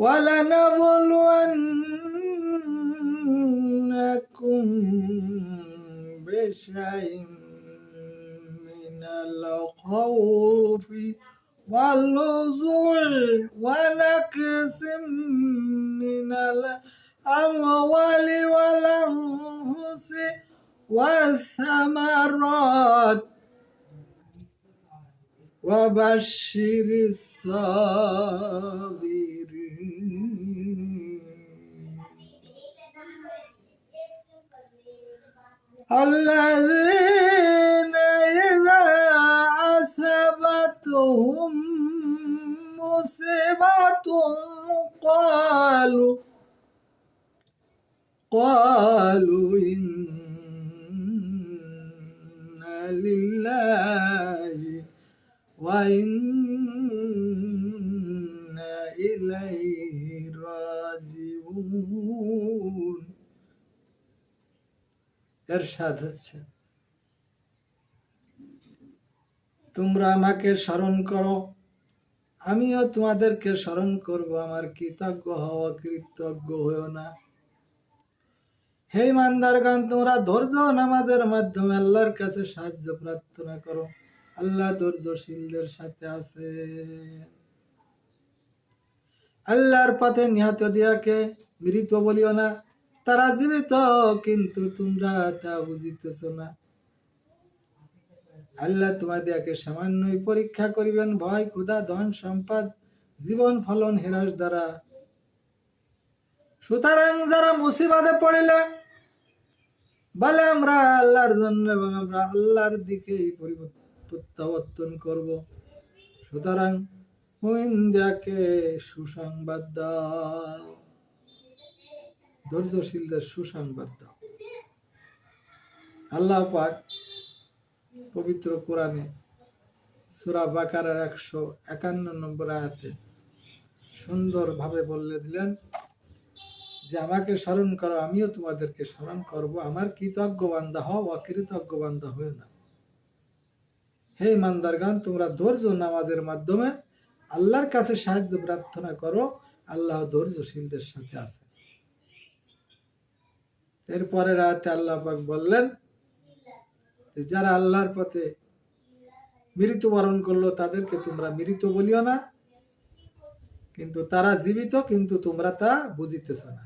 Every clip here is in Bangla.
ولنبلونكم بشيء من الخوف والجوع ونقص من الأموال والأنفس والثمرات وبشر الصابرين الذين إذا أصابتهم مصيبة قالوا قالوا وإنا إليه راجعون এরশাদ হচ্ছে তোমরা আমাকে স্মরণ করো আমিও তোমাদেরকে স্মরণ করব আমার কৃতজ্ঞ হও কৃতজ্ঞ হয়েও না হে মান্দারগান তোমরা ধৈর্য ও নামাজের মাধ্যমে আল্লাহর কাছে সাহায্য প্রার্থনা করো আল্লাহ ধৈর্যশীলদের সাথে আছে। আল্লাহর পথে নিহত দিয়াকে মৃত বলিও না, তারা জীবিত, কিন্তু তোমরা তা বুঝিতেছ না। আল্লাহ তোমাদেরকে সামান্যই পরীক্ষা করিবেন, ভয়, ক্ষুধা, ধন সম্পদ, জীবন ফলন, হেরাস দ্বারা। সুতরাং যারা মুসিবাদে পড়িলে, বলে আমরা আল্লাহর জন্য এবং আমরা আল্লাহর দিকেই প্রত্যাবর্তন করব। সুতরাং মোমিনদাকে সুসংবাদ দাও। ধৈর্যশীলদের সুসংবাদ দাও। আল্লাহ পাক পবিত্র কোরআনে সুরা বাকারার একশো একান্ন নম্বর আয়াতে সুন্দরভাবে বললে দিলেন যে, আমাকে স্মরণ করো, আমিও তোমাদেরকে স্মরণ করব। আমার কৃতজ্ঞ বান্ধা হও, অকৃতজ্ঞ বান্ধা হয়ে না। হে মান্দারগান তোমরা ধৈর্য নামাজের মাধ্যমে আল্লাহর কাছে সাহায্য প্রার্থনা করো, আল্লাহ ধৈর্যশীলদের সাথে আছে। এরপরে রাতে আল্লাহ পাক বললেন যারা আল্লাহর পথে মৃত্যুবরণ করল, তাদেরকে তোমরা মৃত বলিও না, কিন্তু তারা জীবিত, কিন্তু তোমরা তা বুঝিতেছ না।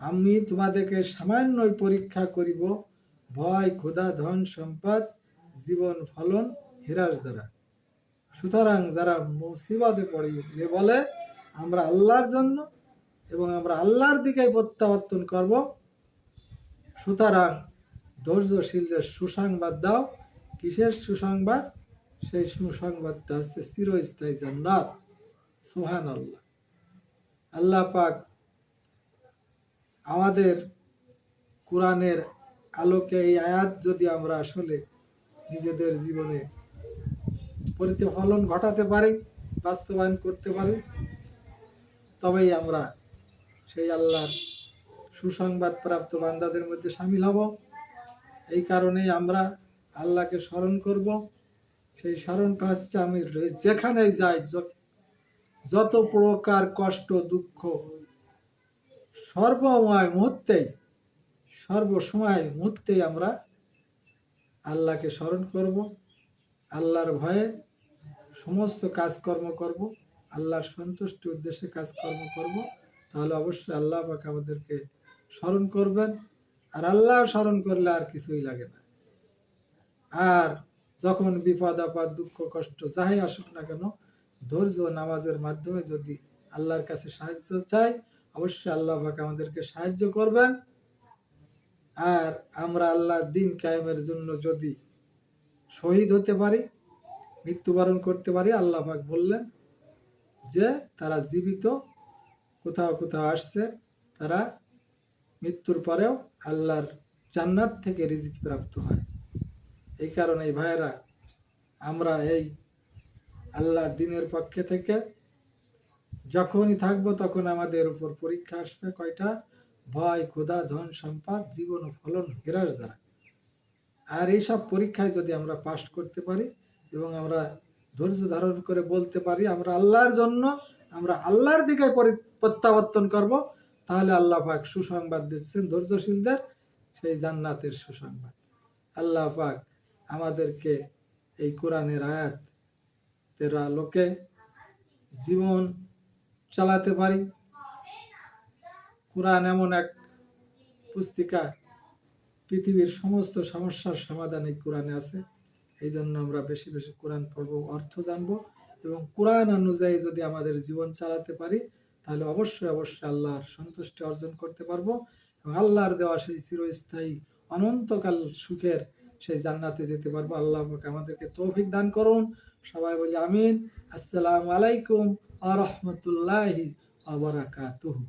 আমি তোমাদেরকে সামান্যই পরীক্ষা করিব, ভয়, ক্ষুধা, ধন, সম্পদ জীবন ফলন হিরাস দ্বারা। সুতরাং যারা মুসিবাদে পড়িবে বলে, আমরা আল্লাহর জন্য এবং আমরা আল্লাহর দিকে প্রত্যাবর্তন করব। সুতরাং ধৈর্যশীলদের সুসংবাদ দাও। কিসের সুসংবাদ? সেই সুসংবাদটা হচ্ছে চিরস্থায়ী জান্নাত। সুহান আল্লাহ আল্লাহ পাক আমাদের কোরআনের আলোকে এই আয়াত যদি আমরা আসলে নিজেদের জীবনে প্রতিফলন ঘটাতে পারি, বাস্তবায়ন করতে পারি। তবেই আমরা সেই আল্লাহর সুসংবাদ প্রাপ্ত বান্দাদের মধ্যে সামিল হব। এই কারণেই আমরা আল্লাহকে স্মরণ করব। সেই স্মরণটা হচ্ছে আমি যেখানে যাই যত প্রকার কষ্ট, দুঃখ, সর্বময় মুহূর্তেই, সর্বসময় মুহূর্তেই আমরা আল্লাহকে স্মরণ করব, আল্লাহর ভয়ে সমস্ত কাজকর্ম করব, আল্লাহর সন্তুষ্টি উদ্দেশ্যে কাজকর্ম করব, তাহলে অবশ্যই আল্লাহ পাক আমাদেরকে স্মরণ করবেন। আর আল্লাহ স্মরণ করলে আর কিছুই লাগে না। আর যখন বিপদ, আপদ, দুঃখ, কষ্ট যাই আসুক না কেন, ধৈর্য নামাজের মাধ্যমে যদি আল্লাহর কাছে সাহায্য চাই, অবশ্যই আল্লাহ পাক আমাদেরকে সাহায্য করবেন। আর আমরা আল্লাহর দিন কায়েমের জন্য যদি শহীদ হতে পারি, মৃত্যুবরণ করতে পারি, আল্লাহ পাক বললেন যে তারা জীবিত, কোথাও কোথাও আসছে, তারা মৃত্যুর পরেও আল্লাহর জান্নাত থেকে রিজিক প্রাপ্ত হয়। এই কারণে ভাইয়েরা, আমরা এই আল্লাহর দিনের পক্ষে থেকে যখনই থাকব তখন আমাদের উপর পরীক্ষা আসবে কয়টা? ভয়, ক্ষুধা, ধন সম্পদ, জীবন ও ফলন হ্রাস দ্বারা। আর এইসব পরীক্ষায় যদি আমরা পাশ করতে পারি এবং আমরা ধৈর্য ধারণ করে বলতে পারি আমরা আল্লাহর জন্য আমরা আল্লাহর দিকে প্রত্যাবর্তন করব, তাহলে আল্লাহ পাক সুসংবাদ দিচ্ছেন ধৈর্যশীলদের, সেই জান্নাতের সুসংবাদ। আল্লাহ পাক আমাদেরকে এই কোরআনের আয়াত তের আলোকে জীবন চালাতে পারি। কোরআন এমন এক পুস্তিকা পৃথিবীর সমস্ত সমস্যার সমাধান এই কোরআনে আছে। এই জন্য আমরা বেশি বেশি কোরআন পড়ব, অর্থ জানব এবং কোরআন অনুযায়ী যদি আমাদের জীবন চালাতে পারি, তাহলে অবশ্যই অবশ্যই আল্লাহর সন্তুষ্টি অর্জন করতে পারব এবং আল্লাহর দেওয়া সেই চিরস্থায়ী, অনন্তকাল সুখের সেই জান্নাতে যেতে পারব। আল্লাহ আমাদেরকে তৌফিক দান করুন। সবাই বলি আমিন। আসসালামু আলাইকুম আ রহমতুল্লাহি আবরাকাতুহু